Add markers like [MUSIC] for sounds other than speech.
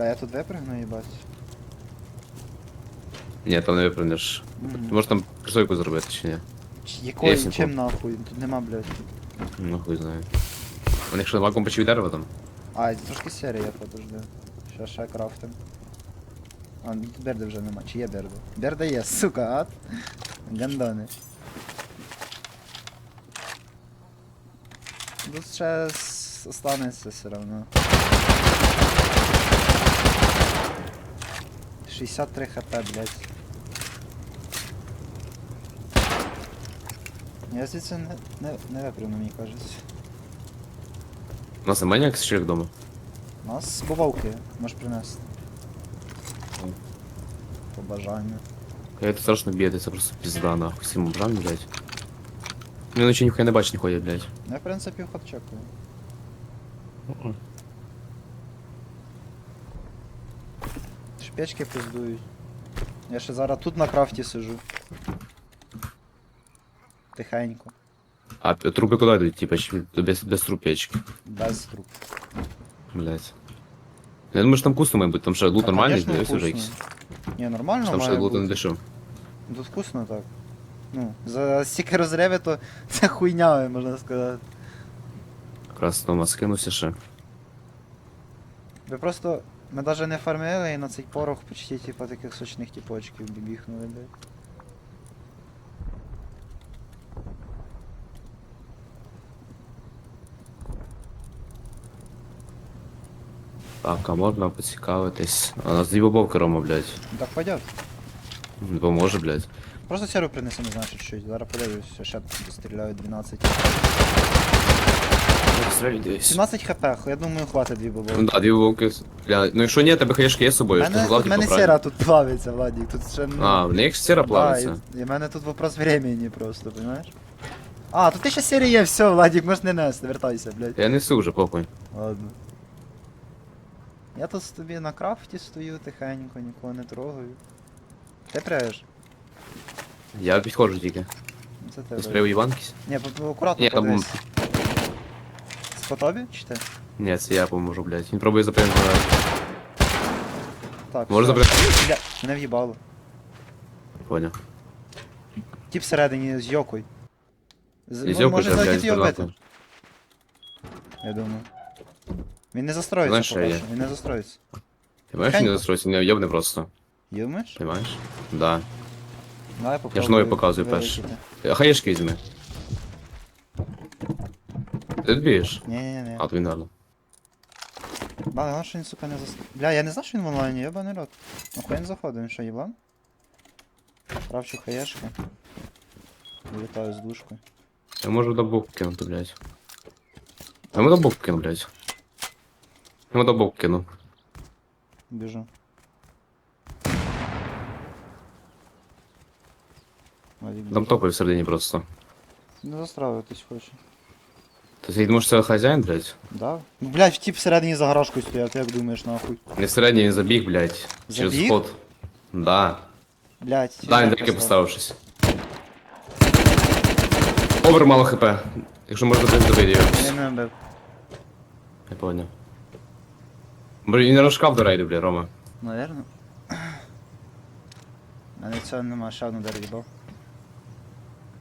Бля, я тут випрыгну, їбать. Ні, там не. Мгм. Ти можеш там присойку зробити чи ні? Ч- Якою, Ясненько. чим нахуй? Тут нема, блядь. Ну хуй знає. У них що вакуум почив дерева там? А, це трошки серія, подожди. Ще ще крафтим. А, ну тут берди вже нема. Чи є берди? Берда є, сука, ад. Гандони. Тут ще с- останеться все равно. 63 хп, блядь. Я звідси не, не, не випряму, мені кажеться. У нас немає ніяких стрілок вдома. У нас бувавки, можеш принести. По бажанню. Я тут страшно це просто пізда нахуй. Всім обрам, блядь. Мені ночі ніхуя не бачить, не ходять, блядь. Ну, я, в принципі, вход чекаю. Шпечки пиздують. Я ще зараз тут на крафті сижу. Тихенько. А трупи куди йдуть, типа, без, без трупечки, Без труп. блядь. Я думаю, що там вкусно має бути, там ще лут нормальний, уже вкусно. якийсь. Ні, нормально Там ще має лут не бути. дешев. Тут вкусно так. Ну, за стільки розриви, то [LAUGHS] це хуйня, можна сказати. Якраз Тома скинувся ще. Ви просто. Ми навіть не фармили і на цей порох почти типа таких сочних типочків бібіхнули, блядь. Так, а можна поцікавитись. А нас дві бобовки Рома, блядь. Так пойдет. Не поможе, блядь. Просто серу принесемо, значить, щось. Зараз подивлюсь, ще стріляю 12. Дивись. 17 хп, я думаю, хватить дві Ну бобовки. да, дві. Бля, ну якщо ні, тебе хаєшки є з У собою, мене, в мене сера тут плавиться, Владик, тут ще ну, А, в них сіра плавиться. Да, і, і в мене тут вопрос времени просто, понимаешь? А, тут ще серія є, все, Владик, можеш не нести, вертайся, блядь. Я несу вже похуй. Ладно. Я тут тобі на крафті стою тихенько, нікого не трогаю. Ти пряєш? Я підходжу тільки. Ну, Це ти. Спряв Іванкісь? Ні, по- по- акуратно Ні, подивись. Тобі чи ти? Ні, це я поможу, блядь. Він пробує запрямити. Так. Можна все. Бля, мене в'їбало. Поняв. Ті всередині з йокою. З... І мо- може вже, блядь, залетіти його бити, я думаю. Він не застроїться, Знаєш, що по-перше. є? Він не застроїться. Ти маєш не Тихенько. застроїться? Не, йобне просто. Юмиш? Ти маєш? Да. Давай попробуй. нові показую перше. А хаєшки візьми. Ти б'єш? Ні, ні, ні. А, то він гарно. Ба, головне, що він, сука, не зас... Бля, я не знав, що він в онлайні, єбаний рот. Нахуй він заходив, він що, єблан? Кравчу хаєшки. Вилітаю з душкою. Я можу до боку кинути, блядь. Я можу до боку кину, блядь. Я можу до боку кину. Біжу. Вадик, Там біжу. топай всередині просто. Не застраюватись хоче. Ти ти думаєш, це хазяїн, блядь? Да? Ну, блядь, втіп всередині за гаражкою стояв, ти як думаєш, нахуй? Не всередині він забіг, блядь. Через Забіг? вход. Да. Блядь. Да, він таки поставившись. Овер мало хп. Якщо можна блядь, добити його. Не бив. Я понял. Блін, він розшкав до рейду, бля, Рома. Наверно. У мене цього нема, ще одну дерев'їбав.